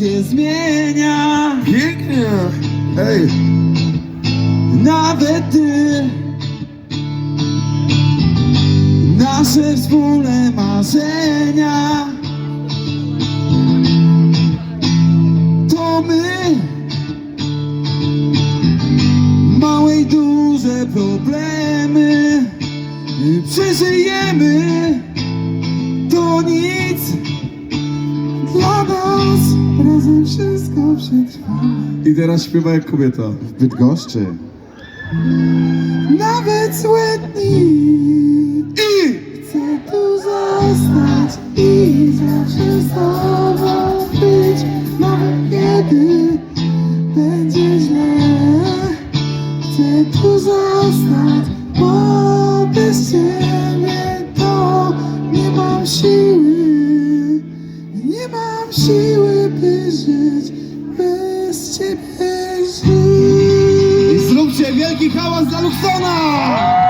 się zmienia. Pięknie! Ej! Nawet ty. Nasze wspólne marzenia. To my. Małe i duże problemy. Przeżyjemy. To nic Razem wszystko przetrwa. I teraz śpiewa jak kobieta. W Bydgoszczy. Nawet złe dni. I chcę tu zostać I zawsze z tobą być. Nawet kiedy będzie źle Chcę tu zostać Bo bez ciebie to nie mam siły. Nie mam siły Bez ciebie